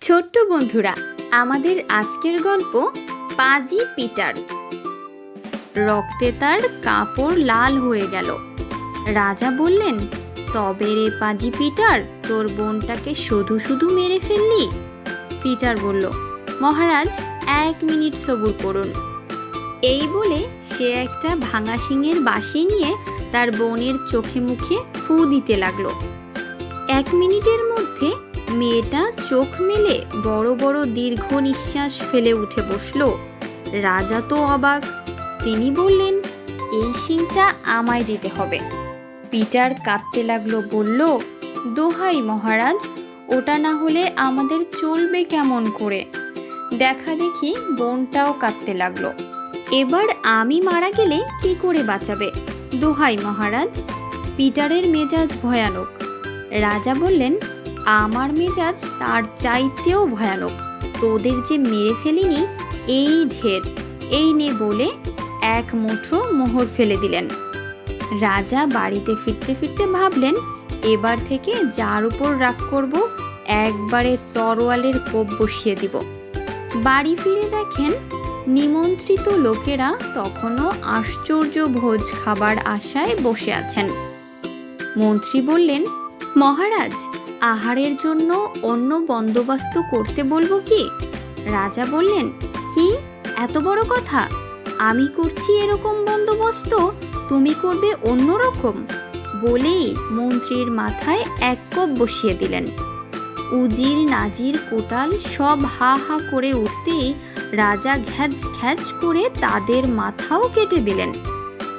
ছোট্ট বন্ধুরা, আমাদের আজকের গল্প পাজি পিটার। রক্তে তার কাপড় লাল হয়ে গেল। রাজা বললেন, তবে রে পাজি পিটার, তোর বোনটাকে শুধু শুধু মেরে ফেললি? পিটার বলল, মহারাজ, এক মিনিট সবুর করুন। এই বলে সে একটা ভাঙা শিঙের বাঁশি নিয়ে তার বোনের চোখে মুখে ফু দিতে লাগল। এক মিনিটের মধ্যে মেয়েটা চোখ মেলে বড় বড় দীর্ঘ নিঃশ্বাস ফেলে উঠে বসল। রাজা তো অবাক। তিনি বললেন, এই শিংটা আমায় দিতে হবে। পিটার কাঁদতে লাগল, বলল, দোহাই মহারাজ, ওটা না হলে আমাদের চলবে কেমন করে? দেখা দেখি বোনটাও কাঁদতে লাগল। এবার আমি মারা গেলে কি করে বাঁচাবে? দোহাই মহারাজ। পিটারের মেজাজ ভয়ানক। রাজা বললেন আমার মেজাজ তার চাইতেও ভয়ানক। তোদের যে মেরে ফেলিনি, এই ঢের। এই নে বলে এক মুঠো মোহর ফেলে দিলেন। রাজা বাড়িতে ফিরতে ফিরতে ভাবলেন, এবার থেকে যার উপর রাগ করব, একবারে তরোয়ালের কোপ বসিয়ে দিব। বাড়ি ফিরে দেখেন, নিমন্ত্রিত লোকেরা তখনও আশ্চর্য ভোজ খাবার আশায় বসে আছেন। মন্ত্রী বললেন, মহারাজ আহারের জন্য অন্য বন্দোবস্ত করতে বলব কি? রাজা বললেন, কি? এত বড় কথা? আমি করছি এরকম বন্দোবস্ত? তুমি করবে অন্য রকম বলেই মন্ত্রীর মাথায় এক কোপ বসিয়ে দিলেন। উজির নাজির কোটাল সব হা হা করে উঠতেই রাজা ঘ্যাচ ঘ্যাচ করে তাদের মাথাও কেটে দিলেন।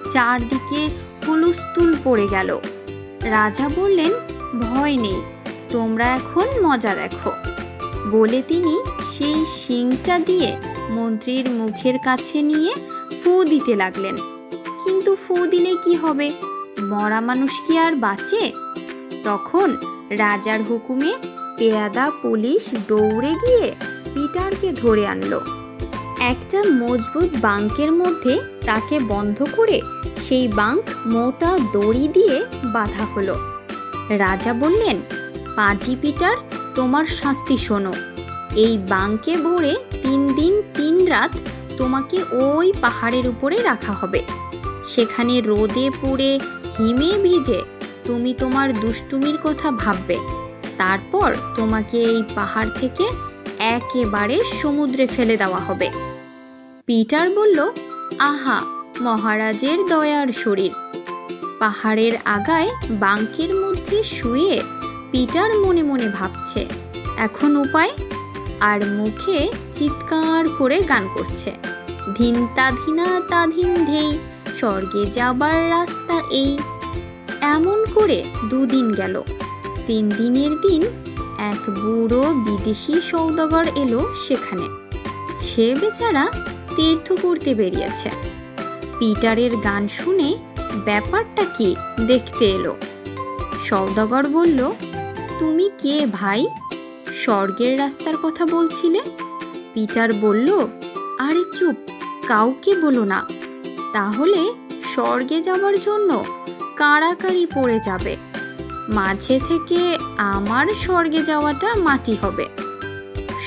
চারদিকে হুলুস্থুল পড়ে গেল। রাজা বললেন, ভয় নেই তোমরা এখন মজা দেখো। বলে তিনি সেই শিংটা দিয়ে মন্ত্রীর মুখের কাছে নিয়ে ফু দিতে লাগলেন। কিন্তু ফু দিলে কি হবে? মরা মানুষ কি আর বাঁচে? তখন রাজার হুকুমে পেয়াদা পুলিশ দৌড়ে গিয়ে পিটারকে ধরে আনলো। একটা মজবুত বাঙ্কের মধ্যে তাকে বন্ধ করে সেই বাঙ্ক মোটা দড়ি দিয়ে বাঁধা হলো। রাজা বললেন পাজি পিটার, তোমার শাস্তি শোনো। এই বাঙ্কে ভরে তিন দিন তিন রাত তোমাকে ওই পাহাড়ের উপরে রাখা হবে। সেখানে রোদে পুড়ে হিমে ভিজে তুমি তোমার দুষ্টুমির কথা ভাববে। তারপর তোমাকে এই পাহাড় থেকে একেবারে সমুদ্রে ফেলে দেওয়া হবে। পিটার বলল, আহা, মহারাজের দয়ার শরীর। পাহাড়ের আগায় বাঙ্কের মধ্যে শুয়ে পিটার মনে মনে ভাবছে। এখন উপায়? আর মুখে চিৎকার করে গান করছে। ধিন তাধিনা তাধিন ধেই, স্বর্গে যাবার রাস্তা এই। এমন করে দুদিন গেল। তিন দিনের দিন এক বুড়ো বিদেশি সৌদাগর এলো সেখানে। সে বেচারা তীর্থ করতে বেরিয়েছে। পিটারের গান শুনে ব্যাপারটা কি দেখতে এলো। সৌদাগর বলল তুমি কে ভাই? স্বর্গের রাস্তার কথা বলছিলে? পিটার বলল, আরে চুপ, কাউকে বলো না। তাহলে স্বর্গে যাওয়ার জন্য কাড়াকাড়ি পড়ে যাবে। মাঝে থেকে আমার স্বর্গে যাওয়াটা মাটি হবে।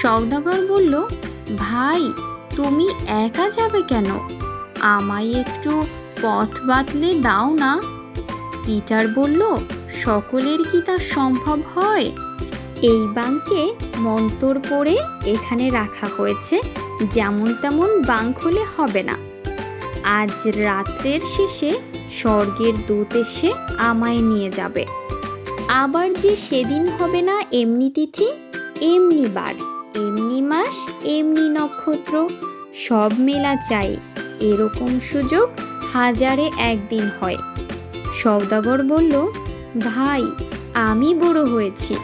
সৌদাগর বলল, ভাই, তুমি একা যাবে কেন? আমায় একটু পথ বাতলে দাও না। পিটার বলল সকলের কি তা সম্ভব হয়? এই বাংকে মন্তর পড়ে এখানে রাখা হয়েছে, যেমন তেমন বাঙ্ক হলে হবে না। আজ রাত্রের শেষে স্বর্গের দূত এসে আমায় নিয়ে যাবে। আবার যে সেদিন হবে না এমনি তিথি, এমনি বার, এমনি মাস, এমনি নক্ষত্র, সব মেলা চাই। এরকম সুযোগ হাজারে একদিন হয়। সৌদাগর বলল ভাই, আমি বড় হয়েছি।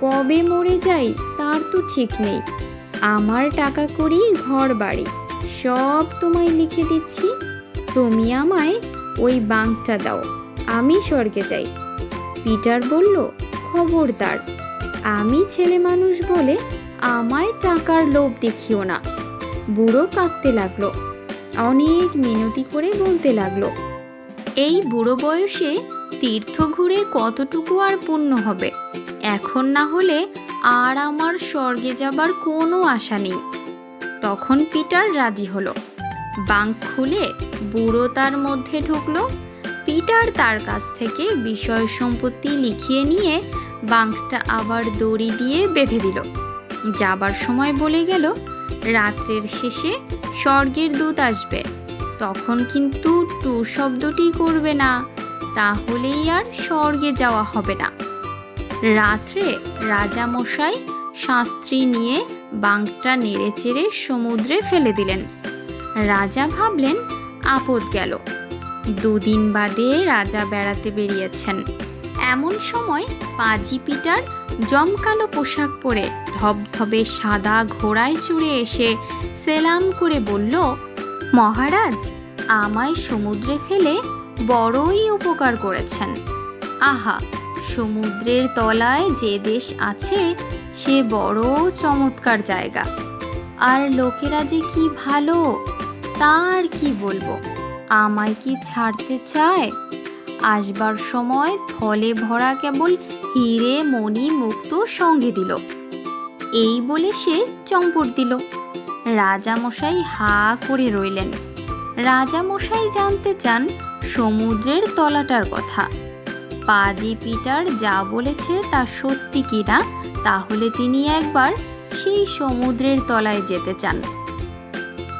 কবে মরে যাই তার তো ঠিক নেই। আমার টাকা করি ঘর বাড়ি সব তোমায় লিখে দিচ্ছি। তুমি আমায় ওই বাঁকটা দাও। আমি স্বর্গে যাই। পিটার বলল, খবরদার। আমি ছেলে মানুষ বলে আমায় টাকার লোভ দেখিও না। বুড়ো কাঁদতে লাগল। অনেক মিনতি করে বলতে লাগল, এই বুড়ো বয়সে তীর্থ ঘুরে কতটুকু আর পুণ্য হবে? এখন না হলে আর আমার স্বর্গে যাবার কোনো আশা নেই। তখন পিটার রাজি হলো। বাঙ্ক খুলে বুড়ো তার মধ্যে ঢুকলো। পিটার তার কাছ থেকে বিষয় সম্পত্তি লিখিয়ে নিয়ে বাঙ্কটা আবার দড়ি দিয়ে বেঁধে দিল। যাবার সময় বলে গেল, রাত্রের শেষে স্বর্গের দূত আসবে। তখন কিন্তু টু শব্দটি করবে না। তাহলেই আর স্বর্গে যাওয়া হবে না। রাত্রে রাজামশাই শাস্ত্রী নিয়ে বাঙ্কটা নেড়েচেড়ে সমুদ্রে ফেলে দিলেন। রাজা ভাবলেন, আপদ গেল। দুদিন বাদে রাজা বেড়াতে বেরিয়েছেন। এমন সময় পাজি পিটার জমকালো পোশাক পরে ধবধবে সাদা ঘোড়ায় চড়ে এসে সেলাম করে বলল, মহারাজ, আমায় সমুদ্রে ফেলে বড়ই উপকার করেছেন। আহা, সমুদ্রের তলায় যে দেশ আছে, সে বড় চমৎকার জায়গা। আর লোকেরা যে কি ভালো তার কি বলব? আমায় কি ছাড়তে চায়? আসবার সময় থলে ভরা কেবল হিরে মণি মুক্ত সঙ্গে দিল। এই বলে সে চম্পট দিল। রাজামশাই হা করে রইলেন। রাজামশাই জানতে চান সমুদ্রের তলাটার কথা। পাজি পিটার যা বলেছে তা সত্যি কিনা তাহলে তিনি একবার সেই সমুদ্রের তলায় যেতে চান।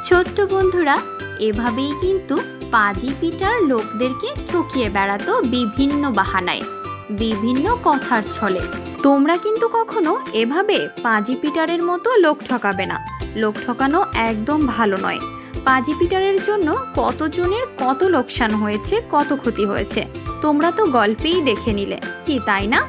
ছোট্ট বন্ধুরা, এভাবেই কিন্তু পাজি পিটার লোকদেরকে ঠকিয়ে বেড়াতো বিভিন্ন বাহানায়, বিভিন্ন কথার ছলে। তোমরা কিন্তু কখনো এভাবে পাজি পিটারের মতো লোক ঠকাবে না। লোক ঠকানো একদম ভালো নয়। পাজি পিটারের জন্য কতজনের কত লোকসান হয়েছে, কত ক্ষতি হয়েছে, তোমরা তো গল্পেই দেখে নিলে, কি তাই না?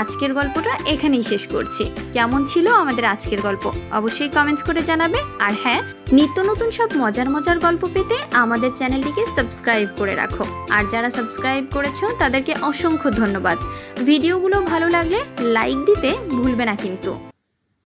আজকের গল্পটা এখানেই শেষ করছি। কেমন ছিল আমাদের আজকের গল্প? অবশ্যই কমেন্টস করে জানাবে। আর হ্যাঁ নিত্য নতুন সব মজার মজার গল্প পেতে আমাদের চ্যানেলটিকে সাবস্ক্রাইব করে রাখো। আর যারা সাবস্ক্রাইব করেছ, তাদেরকে অসংখ্য ধন্যবাদ। ভিডিওগুলো ভালো লাগলে লাইক দিতে ভুলবে না কিন্তু।